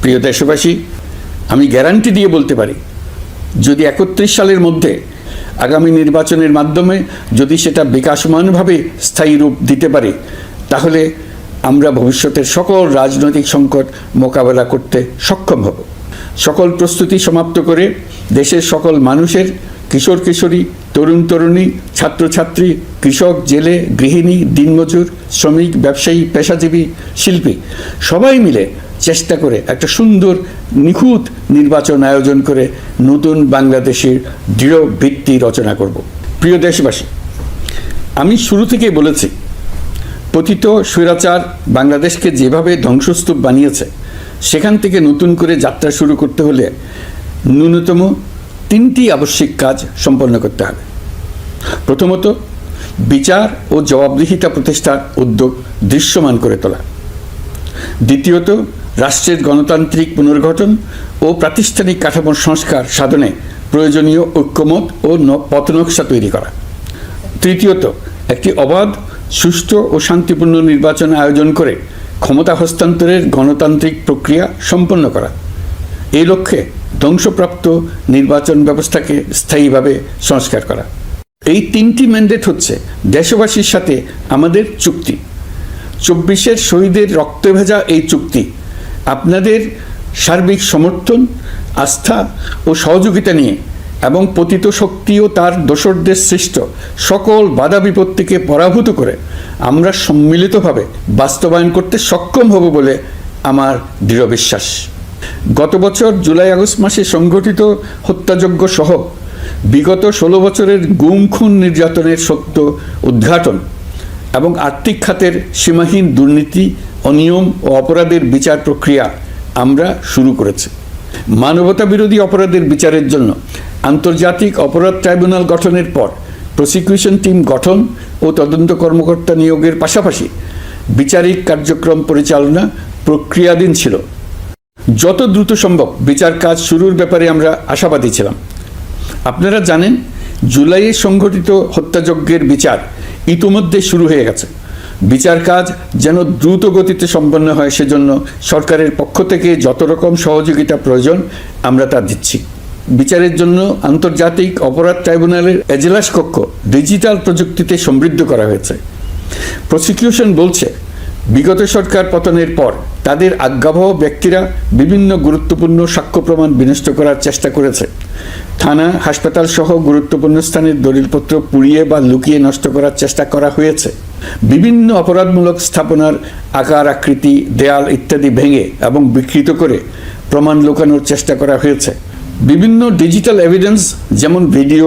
প্রিয় দেশবাসী, আমি গ্যারান্টি দিয়ে বলতে পারি, যদি একত্রিশ সালের মধ্যে আগামী নির্বাচনের মাধ্যমে যদি সেটা বিকাশমানভাবে স্থায়ী রূপ দিতে পারে, তাহলে আমরা ভবিষ্যতের সকল রাজনৈতিক সংকট মোকাবেলা করতে সক্ষম হব। সকল প্রস্তুতি সমাপ্ত করে দেশের সকল মানুষের কিশোর কিশোরী, তরুণ তরুণী ছাত্রছাত্রী কৃষক, জেলে, গৃহিণী, দিনমজুর, শ্রমিক, ব্যবসায়ী, পেশাজীবী, শিল্পী, সবাই মিলে চেষ্টা করে একটা সুন্দর, নিখুঁত নির্বাচন আয়োজন করে নতুন বাংলাদেশের দৃঢ় ভিত্তি রচনা করব। প্রিয় দেশবাসী, আমি শুরু থেকেই বলেছি, পতিত স্বৈরাচার বাংলাদেশকে যেভাবে ধ্বংসস্তূপ বানিয়েছে, সেখান থেকে নতুন করে যাত্রা শুরু করতে হলে ন্যূনতম তিনটি আবশ্যিক কাজ সম্পন্ন করতে হবে। প্রথমত, বিচার ও জবাবদিহিতা প্রতিষ্ঠার উদ্যোগ দৃশ্যমান করে তোলা। দ্বিতীয়ত, রাষ্ট্রের গণতান্ত্রিক পুনর্গঠন ও প্রাতিষ্ঠানিক কাঠামোর সংস্কার সাধনে প্রয়োজনীয় ঐক্যমত ও পথনকশা তৈরি করা। তৃতীয়ত, একটি অবাধ, সুষ্ঠু ও শান্তিপূর্ণ নির্বাচন আয়োজন করে ক্ষমতা হস্তান্তরের গণতান্ত্রিক প্রক্রিয়া সম্পন্ন করা। এই লক্ষ্যে ধ্বংসপ্রাপ্ত নির্বাচন ব্যবস্থাকে স্থায়ীভাবে সংস্কার করা। এই তিনটি ম্যান্ডেট হচ্ছে দেশবাসীর সাথে আমাদের চুক্তি। চব্বিশের শহীদের রক্তে ভেজা এই চুক্তি, আপনাদের সার্বিক সমর্থন, আস্থা ও সহযোগিতা নিয়ে এবং পতিত শক্তি ও তার দোসরদের সৃষ্ট সকল বাধা বিপত্তিকে পরাভূত করে আমরা সম্মিলিতভাবে বাস্তবায়ন করতে সক্ষম হব বলে আমার দৃঢ় বিশ্বাস। গত বছর জুলাই আগস্ট মাসে সংঘটিত হত্যাযজ্ঞ সহ বিগত ষোলো বছরের গুম, খুন নির্যাতনের সত্য উদ্ঘাটন এবং আর্থিক খাতের সীমাহীন দুর্নীতি, অনিয়ম ও অপরাধের বিচার প্রক্রিয়া আমরা শুরু করেছি। মানবতা বিরোধী অপরাধের বিচারের জন্য আন্তর্জাতিক অপরাধ ট্রাইব্যুনাল গঠনের পর প্রসিকিউশন টিম গঠন ও তদন্ত কর্মকর্তা নিয়োগের পাশাপাশি বিচারিক কার্যক্রম পরিচালনা প্রক্রিয়াধীন ছিল। যত দ্রুত সম্ভব বিচার কাজ শুরুর ব্যাপারে আমরা আশাবাদী ছিলাম। আপনারা জানেন, জুলাইয়ে সংঘটিত হত্যাযজ্ঞের বিচার ইতোমধ্যে শুরু হয়ে গেছে। বিচার কাজ যেন দ্রুত গতিতে সম্পন্ন হয় সেজন্য সরকারের পক্ষ থেকে যত রকম সহযোগিতা প্রয়োজন, আমরা তা দিচ্ছি। বিচারের জন্য আন্তর্জাতিক অপরাধ ট্রাইব্যুনালের এজলাস কক্ষ ডিজিটাল প্রযুক্তিতে সমৃদ্ধ করা হয়েছে। প্রসিকিউশন বলছে, বিগত সরকার পতনের পর তাদের আজ্ঞাবহ ব্যক্তিরা বিভিন্ন গুরুত্বপূর্ণ সাক্ষ্য প্রমাণ বিনষ্ট করার চেষ্টা করেছে। থানা, হাসপাতাল সহ গুরুত্বপূর্ণ স্থানের দলিলপত্র পুড়িয়ে বা লুকিয়ে নষ্ট করার চেষ্টা করা হয়েছে। বিভিন্ন অপরাধমূলক স্থাপনার আকার, আকৃতি, দেয়াল ইত্যাদি ভেঙে এবং বিকৃত করে প্রমাণ লুকানোর চেষ্টা করা হয়েছে। বিভিন্ন ডিজিটাল এভিডেন্স যেমন ভিডিও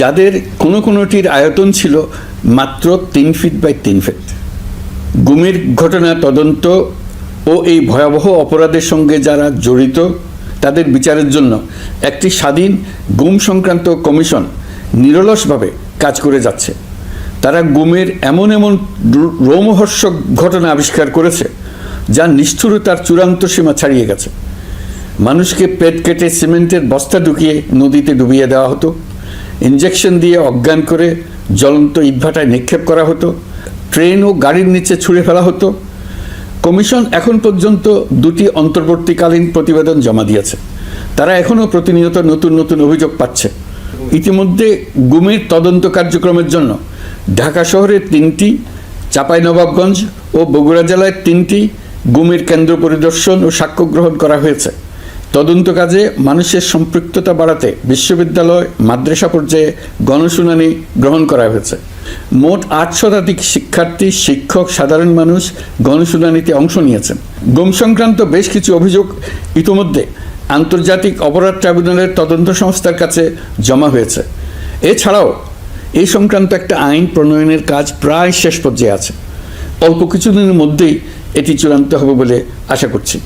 যাদের কোনো কোনোটির আয়তন ছিল মাত্র তিন ফিট বাই তিন ফিট। গুমের ঘটনা তদন্ত ও এই ভয়াবহ অপরাধের সঙ্গে যারা জড়িত, তাদের বিচারের জন্য একটি স্বাধীন গুম সংক্রান্ত কমিশন নিরলসভাবে কাজ করে যাচ্ছে। তারা গুমের এমন এমন রোমহর্ষক ঘটনা আবিষ্কার করেছে, যা নিষ্ঠুরতার চূড়ান্ত সীমা ছাড়িয়ে গেছে। মানুষকে পেট কেটে সিমেন্টের বস্তা ঢুকিয়ে নদীতে ডুবিয়ে দেওয়া হতো। ইঞ্জেকশন দিয়ে অজ্ঞান করে জ্বলন্ত ইটভাটায় নিক্ষেপ করা হতো ট্রেন ও গাড়ির নিচে ছুঁড়ে ফেলা হতো। কমিশন এখন পর্যন্ত দুটি অন্তর্বর্তীকালীন প্রতিবেদন জমা দিয়েছে। তারা এখনও প্রতিনিয়ত নতুন নতুন অভিযোগ পাচ্ছে। ইতিমধ্যে গুমের তদন্ত কার্যক্রমের জন্য ঢাকা শহরে তিনটি, চাঁপাইনবাবগঞ্জ ও বগুড়া জেলায় তিনটি গুমের কেন্দ্র পরিদর্শন ও সাক্ষ্য গ্রহণ করা হয়েছে। তদন্ত কাজে মানুষের সম্পৃক্ততা বাড়াতে বিশ্ববিদ্যালয়, মাদ্রাসা পর্যায়ে গণশুনানি গ্রহণ করা হয়েছে। মোট আট শতাধিক শিক্ষার্থী, শিক্ষক, সাধারণ মানুষ গণশুনানিতে অংশ নিয়েছেন। গুম সংক্রান্ত বেশ কিছু অভিযোগ ইতোমধ্যে আন্তর্জাতিক অপরাধ ট্রাইব্যুনালের তদন্ত সংস্থার কাছে জমা হয়েছে। এছাড়াও এই সংক্রান্ত একটা আইন প্রণয়নের কাজ প্রায় শেষ পর্যায়ে আছে। অল্প কিছুদিনের মধ্যেই এটি চূড়ান্ত হবে বলে আশা করছি।